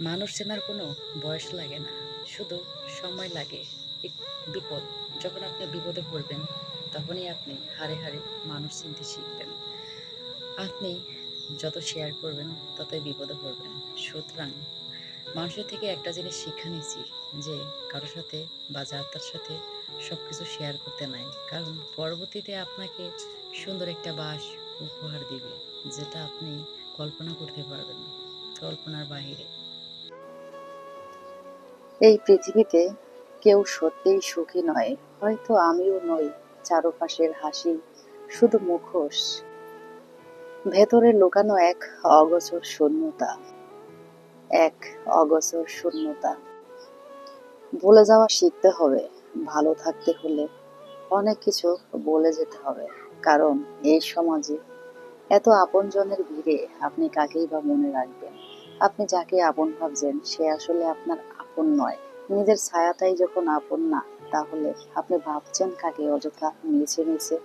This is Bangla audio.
মানুষ চেনার কোনো বয়স লাগে না। শুধু সময় লাগে বিপদ। যখন আপনি বিপদে পড়বেন, তখনই আপনি হারে হারে মানুষ চিনতে শিখবেন। আপনি যত শেয়ার করবেন, ততই বিপদে পড়বেন। সুতরাং মানুষের থেকে একটা জিনিস শিক্ষা নিয়েছি যে, কারোর সাথে বা যাত্রার সাথে সব কিছু শেয়ার করতে নাই। কারণ পরবর্তীতে আপনাকে সুন্দর একটা বাস উপহার দিবে, যেটা আপনি কল্পনা করতে পারবেন কল্পনার বাহিরে। এই পৃথিবীতে কেউ সত্যিই সুখী নয়, হয়তো আমিও নই চারপাশের হাসি, শুধু মুখোশ। ভেতরে লুকানো এক অগোচর শূন্যতা, এক অগোচর শূন্যতা। বলে যাওয়া শিখতে হবে, ভালো থাকতে হলে অনেক কিছু বলে যেতে হবে, কারণ এই সমাজে এত আপনজনের ভিড়ে আপনি কাকেই বা মনে রাখবেন? আপনি যাকে আপন ভাবছেন, সে আসলে আপনার আপন নয়। নিজের ছায়াটাই যখন আপন না তাহলে আপনি ভাবছেন কাকে? অযথা মিছে মিছে